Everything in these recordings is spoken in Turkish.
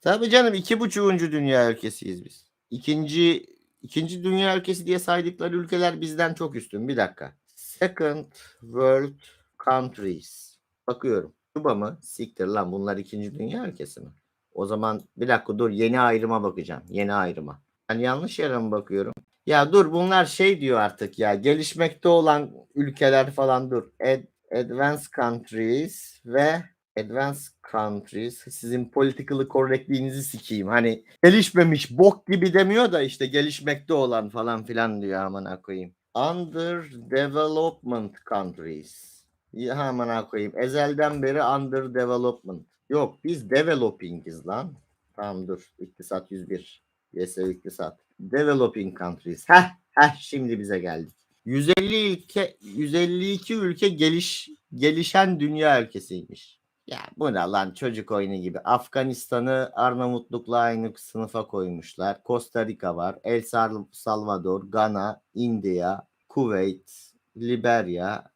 Tabii canım iki buçuğuncu dünya ülkesiyiz biz. İkinci ikinci dünya ülkesi diye saydıkları ülkeler bizden çok üstün. Bir dakika. Second World Countries. Bakıyorum. Küba mı? Siktir lan bunlar ikinci dünya ülkesi mi? O zaman bir dakika dur yeni ayrıma bakacağım. Yeni ayrıma. Ben yanlış yere mi bakıyorum? Ya dur bunlar şey diyor artık ya gelişmekte olan ülkeler falan dur. Ad- advanced countries ve advanced countries sizin political correctliğinizi sikeyim. Hani gelişmemiş bok gibi demiyor da işte gelişmekte olan falan filan diyor amına koyayım. Underdevelopment countries. Ya amına koyayım. Ezelden beri underdevelopment. Yok biz developingiz lan. Tamam dur. İktisat 101. YS iktisat. Developing countries. Heh, heh şimdi bize geldik. 150 ülke 152 ülke geliş gelişen dünya ülkesiymiş. Ya bu ne lan çocuk oyunu gibi. Afganistan'ı Arnavutluk'la aynı sınıfa koymuşlar. Costa Rica var. El Sal- Salvador, Gana, India, Kuveyt, Liberya,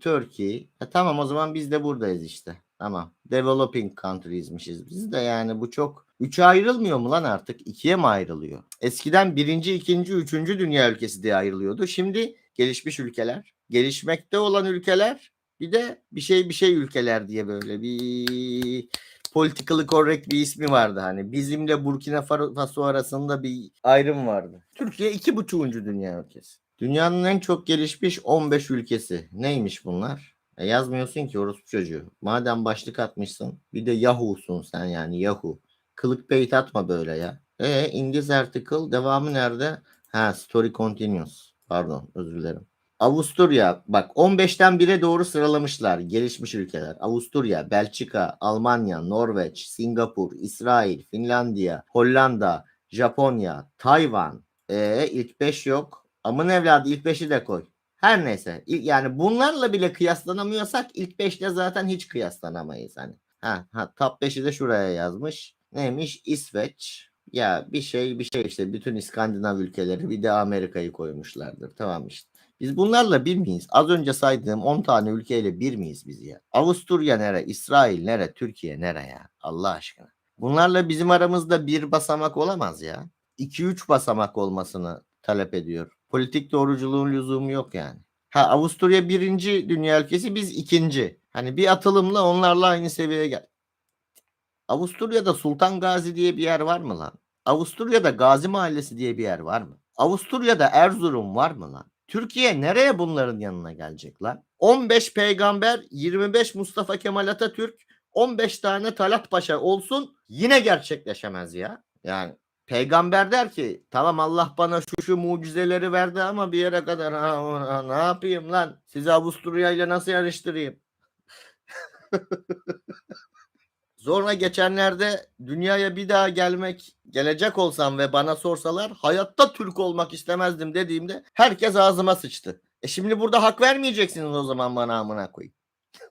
Turkey. E tamam o zaman biz de buradayız işte. Tamam. Developing country'smişiz biz de yani bu çok Üçe ayrılmıyor mu lan artık? İkiye mi ayrılıyor? Eskiden birinci, ikinci, üçüncü dünya ülkesi diye ayrılıyordu. Şimdi gelişmiş ülkeler, gelişmekte olan ülkeler, bir de bir şey bir şey ülkeler diye böyle bir politically correct bir ismi vardı hani. Bizimle Burkina Faso arasında bir ayrım vardı. Türkiye iki buçuğuncu dünya ülkesi. Dünyanın en çok gelişmiş 15 ülkesi. Neymiş bunlar? E yazmıyorsun ki orospu çocuğu. Madem başlık atmışsın bir de Yahoo'sun sen yani Yahoo. Clickbait atma böyle ya. E in this article devamı nerede? Ha story continues. Pardon özür dilerim. Avusturya bak 15'ten 1'e doğru sıralamışlar gelişmiş ülkeler. Avusturya, Belçika, Almanya, Norveç, Singapur, İsrail, Finlandiya, Hollanda, Japonya, Tayvan. E ilk 5 yok. Amın evladı ilk 5'i de koy. Her neyse. Yani bunlarla bile kıyaslanamıyorsak ilk 5'te zaten hiç kıyaslanamayız hani. Ha, ha top 5'i de şuraya yazmış. Neymiş? İsveç. Ya bir şey bir şey işte bütün İskandinav ülkeleri bir de Amerika'yı koymuşlardır. Tamam işte. Biz bunlarla bir miyiz? Az önce saydığım 10 tane ülkeyle bir miyiz biz ya? Avusturya nere? İsrail nere? Türkiye nere ya? Allah aşkına. Bunlarla bizim aramızda bir basamak olamaz ya. 2-3 basamak olmasını talep ediyor. Politik doğruculuğun lüzumu yok yani. Ha Avusturya birinci dünya ülkesi biz ikinci. Hani bir atılımla onlarla aynı seviyeye gel. Avusturya'da Sultan Gazi diye bir yer var mı lan? Avusturya'da Gazi Mahallesi diye bir yer var mı? Avusturya'da Erzurum var mı lan? Türkiye nereye bunların yanına gelecek lan? 15 peygamber, 25 Mustafa Kemal Atatürk, 15 tane Talat Paşa olsun yine gerçekleşemez ya. Yani peygamber der ki tamam Allah bana şu şu mucizeleri verdi ama bir yere kadar ha, ha, ne yapayım lan? Sizi Avusturya ile nasıl yarıştırayım? Sonra geçenlerde dünyaya bir daha gelmek gelecek olsam ve bana sorsalar hayatta Türk olmak istemezdim dediğimde herkes ağzıma sıçtı. E şimdi burada hak vermeyeceksiniz o zaman bana amına koyayım.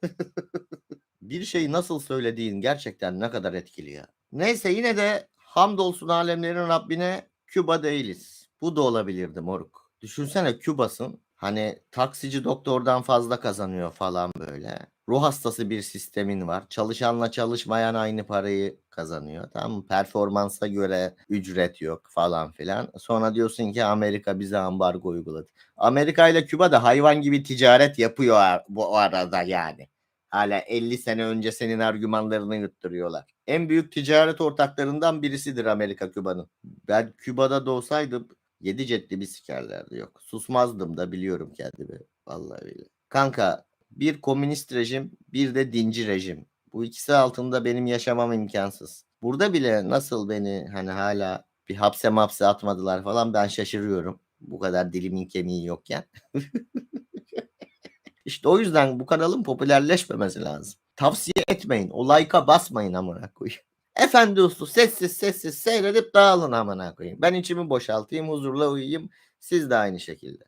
bir şeyi nasıl söylediğin gerçekten ne kadar etkili ya. Neyse yine de hamdolsun alemlerin Rabbine Küba değiliz. Bu da olabilirdi moruk. Düşünsene Küba'sın. Hani taksici doktordan fazla kazanıyor falan böyle. Ruh hastası bir sistemin var. Çalışanla çalışmayan aynı parayı kazanıyor. Tamam mı? Performansa göre ücret yok falan filan. Sonra diyorsun ki Amerika bize ambargo uyguladı. Amerika ile Küba da hayvan gibi ticaret yapıyor bu arada yani. Hala 50 sene önce senin argümanlarını yutturuyorlar. En büyük ticaret ortaklarından birisidir Amerika Küba'nın. Ben Küba'da doğsaydım 7 cetli bir sikerlerdi yok. Susmazdım da biliyorum kendimi. Vallahi öyle. Kanka bir komünist rejim bir de dinci rejim. Bu ikisi altında benim yaşamam imkansız. Burada bile nasıl beni hani hala bir hapse mapse atmadılar falan ben şaşırıyorum. Bu kadar dilimin kemiği yokken. işte o yüzden bu kanalın popülerleşmemesi lazım. Tavsiye etmeyin. O like'a basmayın amına koyayım. Efendi uslu sessiz sessiz seyredip dağılın amına koyayım. Ben içimi boşaltayım huzurla uyuyayım. Siz de aynı şekilde.